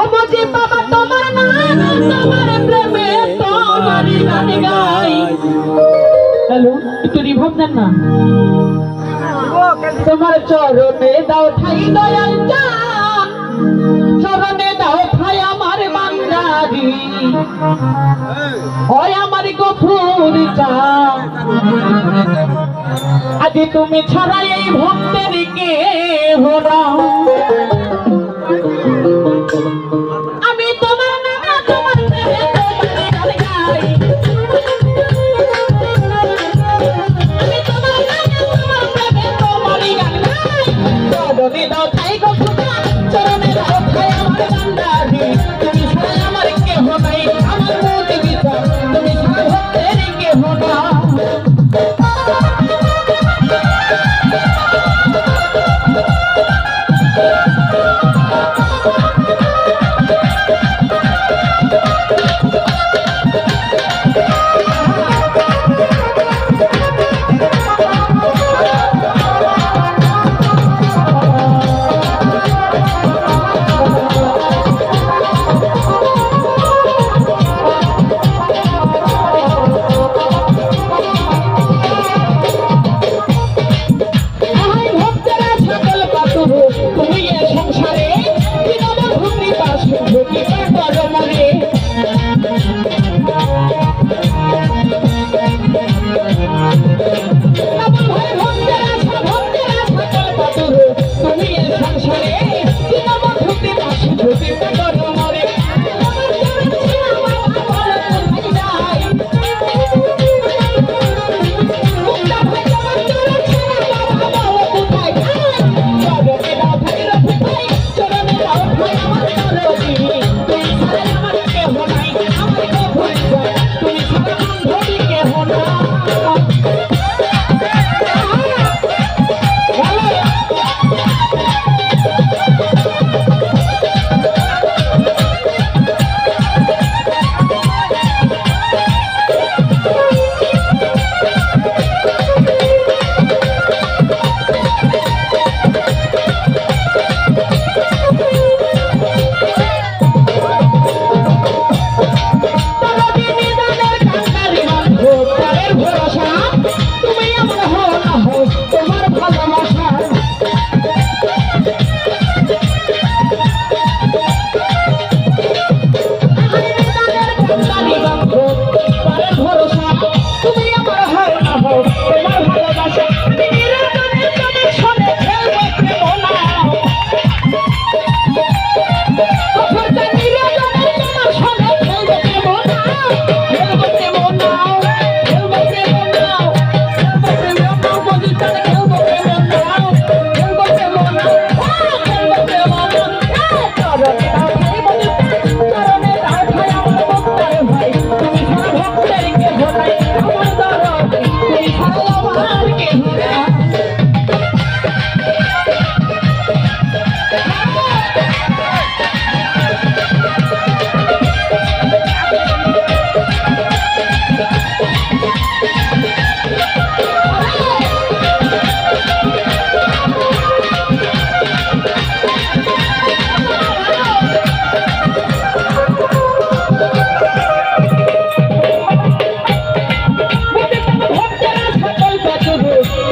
ওমজি বাবা, তোমার নাম, তোমার প্রেমে তোমারই গান গাই। হ্যালো, একটু রিভাব দেন না। তোমার চরণে দাও ঠাই দয়াল জান চরণে দাও ঠাই আমার মান্দারি। আমার গফুর আজ তুমি ছাড়া এই ভক্তের रा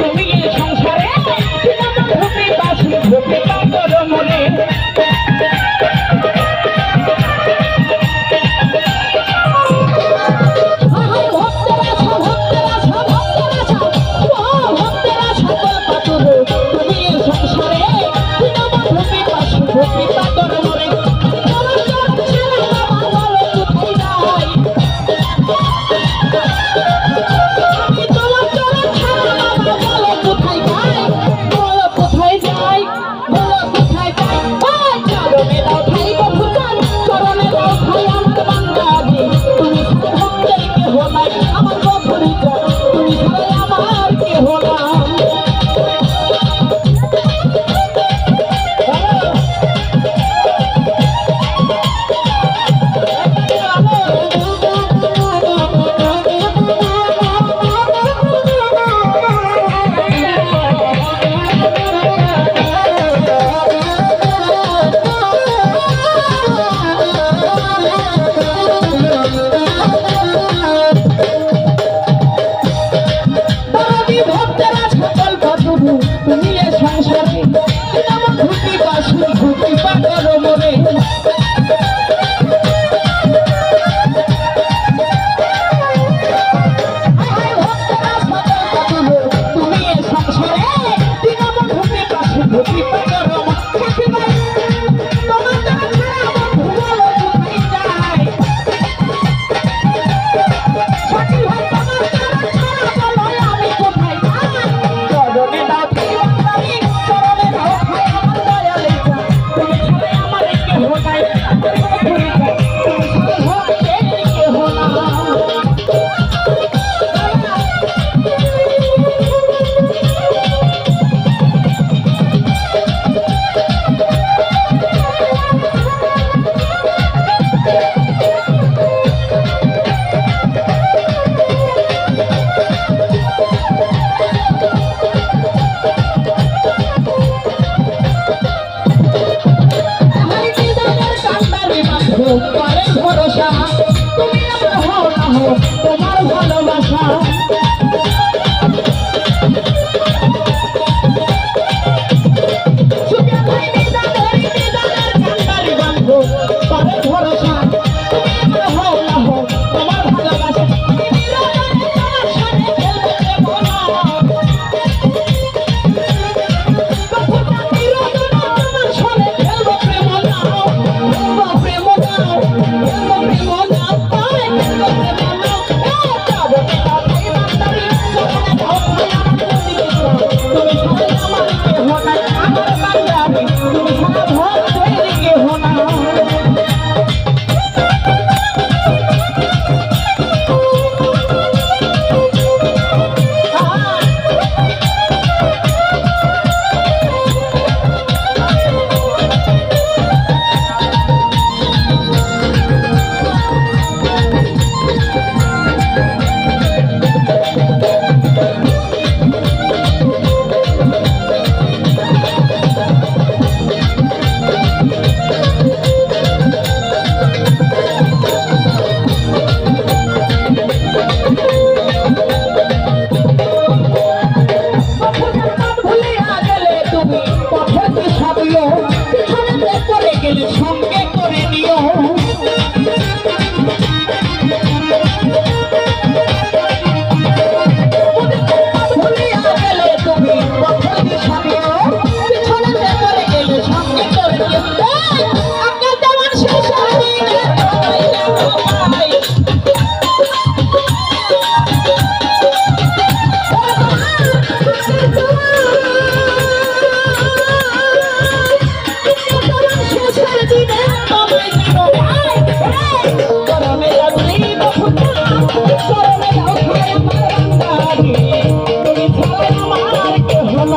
তুমি এ সংসারে তুমি বাসি ধরতে পারো মনে।